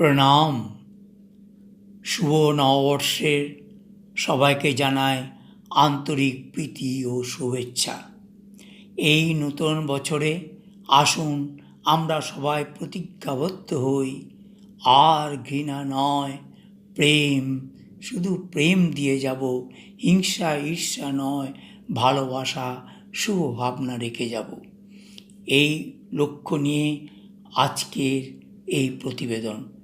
প্রণাম। শুভ নববর্ষের সবাইকে জানায় আন্তরিক প্রীতি ও শুভেচ্ছা। এই নূতন বছরে আসুন আমরা সবাই প্রতিজ্ঞাবদ্ধ হই। আর ঘৃণা নয়, প্রেম, শুধু প্রেম দিয়ে যাব। হিংসা, ঈর্ষা নয়, ভালোবাসা শুভ ভাবনা রেখে যাব। এই লক্ষ্য নিয়ে আজকের এই প্রতিবেদন।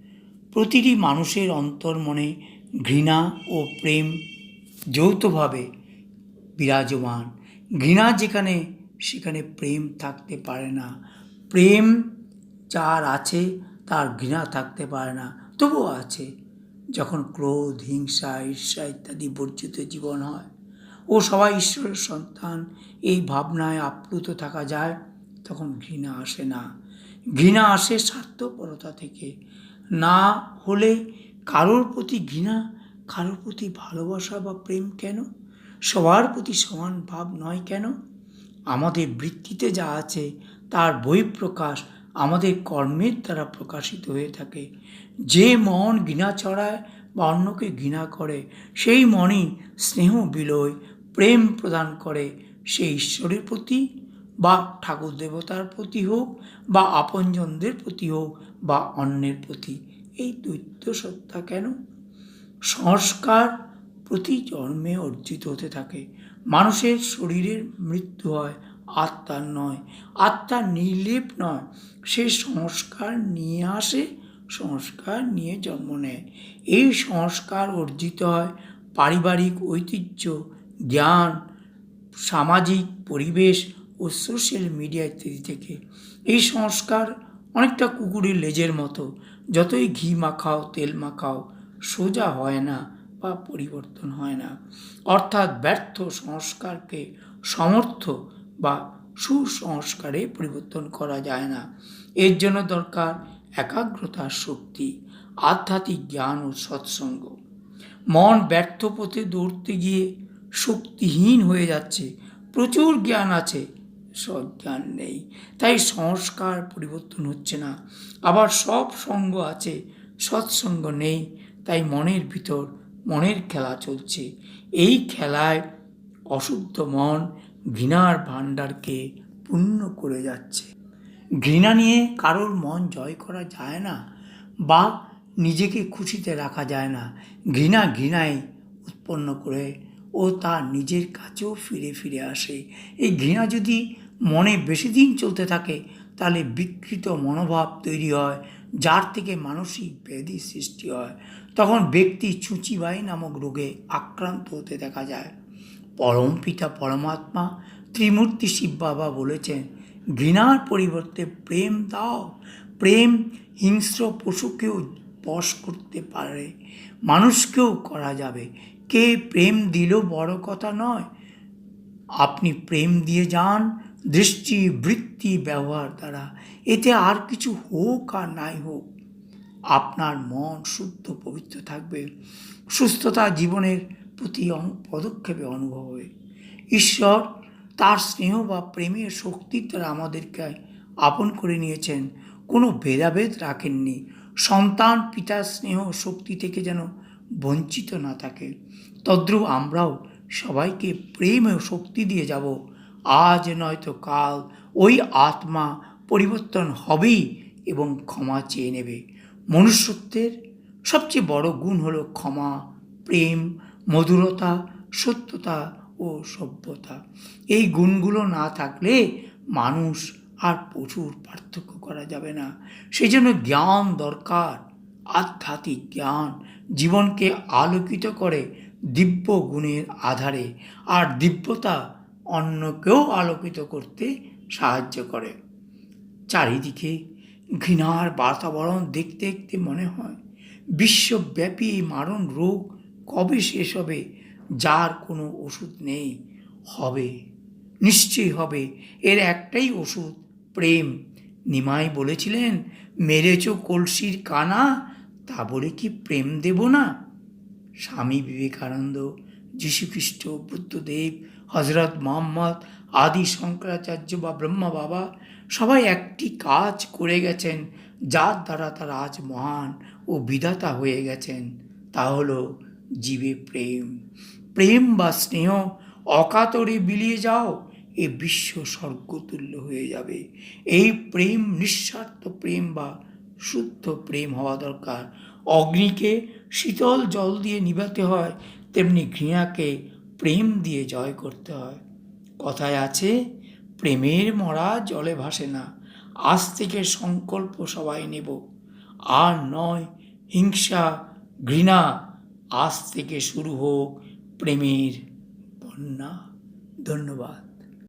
প্রতিটি মানুষের অন্তর্মনে ঘৃণা ও প্রেম যৌথভাবে বিরাজমান। ঘৃণা যেখানে, সেখানে প্রেম থাকতে পারে না। প্রেম যার আছে, তার ঘৃণা থাকতে পারে না। তবুও আছে। যখন ক্রোধ, হিংসা, ঈর্ষা ইত্যাদি বর্জিত জীবন হয় ও সবাই ঈশ্বরের সন্তান, এই ভাবনায় আপ্লুত থাকা যায়, তখন ঘৃণা আসে না। ঘৃণা আসে স্বার্থপরতা থেকে। না হলে কারোর প্রতি ঘৃণা, কারোর প্রতি ভালোবাসা বা প্রেম কেন? সবার প্রতি সমান ভাব নয় কেন? আমাদের বৃত্তিতে যা আছে, তার বহিঃপ্রকাশ আমাদের কর্মের দ্বারা প্রকাশিত হয়ে থাকে। যে মন ঘৃণা ছড়ায় বা অন্যকে ঘৃণা করে, সেই মনই স্নেহ বিলয় প্রেম প্রদান করে। সেই ঈশ্বরের প্রতি বা ঠাকুর দেবতার প্রতি হোক বা আপনজনদের প্রতি হোক বা অন্যের প্রতি। এই দৈত্য সত্তা কেন? সংস্কার প্রতি জন্মে অর্জিত হতে থাকে। মানুষের শরীরের মৃত্যু হয় আত্মার নয়। আত্মার নির্লেপ নয়। সে সংস্কার নিয়ে আসে, সংস্কার নিয়ে জন্ম নেয়। এই সংস্কার অর্জিত হয় পারিবারিক ঐতিহ্য, জ্ঞান, সামাজিক পরিবেশ ও সোশ্যাল মিডিয়া ইত্যাদি থেকে। এই সংস্কার অনেকটা কুকুরের লেজের মতো। যতই ঘি মাখাও, তেল মাখাও, সোজা হয় না বা পরিবর্তন হয় না। অর্থাৎ ব্যর্থ সংস্কারকে সমর্থ বা সুসংস্কারে পরিবর্তন করা যায় না। এর জন্য দরকার একাগ্রতার শক্তি, আধ্যাত্মিক জ্ঞান ও সৎসঙ্গ। মন ব্যর্থ পথে দৌড়তে গিয়ে শক্তিহীন হয়ে যাচ্ছে। প্রচুর জ্ঞান আছে। সজ্ঞান নেই। তাই সংস্কার পরিবর্তন হচ্ছে না। আবার সব সঙ্গ আছে, সৎসঙ্গ নেই। তাই মনের ভিতর মনের খেলা চলছে। এই খেলায় অশুদ্ধ মন ঘৃণার ভাণ্ডারকে পূর্ণ করে যাচ্ছে। ঘৃণা নিয়ে কারোর মন জয় করা যায় না বা নিজেকে খুশিতে রাখা যায় না। ঘৃণা ঘৃণায় উৎপন্ন করে ও তার নিজের কাছেও ফিরে ফিরে আসে। এই ঘৃণা যদি মনে বেশি দিন চলতে থাকে, তাহলে বিকৃত মনোভাব তৈরি হয়, যার থেকে মানসিক ব্যাধি সৃষ্টি হয়। তখন ব্যক্তি চুচিবাই নামক রোগে আক্রান্ত হতে দেখা যায়। পরম পিতা পরমাত্মা ত্রিমূর্তি শিব বাবা বলেছেন, ঘৃণার পরিবর্তে প্রেম দাও। প্রেম হিংস্র পশুকেও বশ করতে পারে, মানুষকেও করা যাবে। কে প্রেম দিল বড় কথা নয়। আপনি প্রেম দিয়ে যান দৃষ্টি, বৃত্তি, ব্যবহার দ্বারা। এতে আর কিছু হোক আর নাই হোক, আপনার মন শুদ্ধ, পবিত্র থাকবে। সুস্থতা জীবনের প্রতি পদক্ষেপে অনুভব হবে। ঈশ্বর তার স্নেহ বা প্রেমের শক্তির দ্বারা আমাদেরকে আপন করে নিয়েছেন। কোনো ভেদাভেদ রাখেননি। সন্তান পিতার স্নেহ শক্তি থেকে যেন বঞ্চিত না থাকে। তদ্রূপ আমরাও সবাইকে প্রেম ও শক্তি দিয়ে যাব। আজ নয়তো কাল ওই আত্মা পরিবর্তন হবেই এবং ক্ষমা চেয়ে নেবে। মনুষ্যত্বের সবচেয়ে বড় গুণ হলো ক্ষমা, প্রেম, মধুরতা, সত্যতা ও সভ্যতা। এই গুণগুলো না থাকলে মানুষ আর প্রচুর পার্থক্য করা যাবে না। সেই জন্য জ্ঞান দরকার। আধ্যাত্মিক জ্ঞান জীবনকে আলোকিত করে দিব্য গুণের আধারে। আর দিব্যতা অন্যকেও আলোকিত করতে সাহায্য করে। চারিদিকে ঘৃণার বাতাবরণ দেখতে দেখতে মনে হয়, বিশ্বব্যাপী মারণ রোগ কবে শেষ হবে, যার কোনো ওষুধ নেই। হবে, নিশ্চয়ই হবে, এর একটাই ওষুধ প্রেম। নিমাই বলেছিলেন, মেরেছ কলসির কানা, তা বলে কি প্রেম দেব না? স্বামী বিবেকানন্দ যীশুখ্রিস্ট বুদ্ধদেব হজরত মোহাম্মদ আদি শঙ্করাচার্য বা ব্রহ্মা বাবা সবাই একটি কাজ করে গেছেন, যার দ্বারা তারা আজ মহান ও বিধাতা হয়ে গেছেন। তা হলো জীবে প্রেম। প্রেম বা স্নেহ অকাতরে বিলিয়ে যাও, এ বিশ্ব স্বর্গতুল্য হয়ে যাবে। এই প্রেম, নিঃস্বার্থ প্রেম বা শুদ্ধ প্রেম হওয়া দরকার। অগ্নিকে শীতল জল দিয়ে নিভাতে হয় তেমনি ঘৃণাকে প্রেম দিয়ে জয় করতে হয়। কথায় আছে, প্রেমের মরা জলে ভাসে না আজ থেকে সংকল্প সবাই নেব। আর নয়, হিংসা, ঘৃণা আজ থেকে শুরু হোক প্রেমের বন্যা। ধন্যবাদ।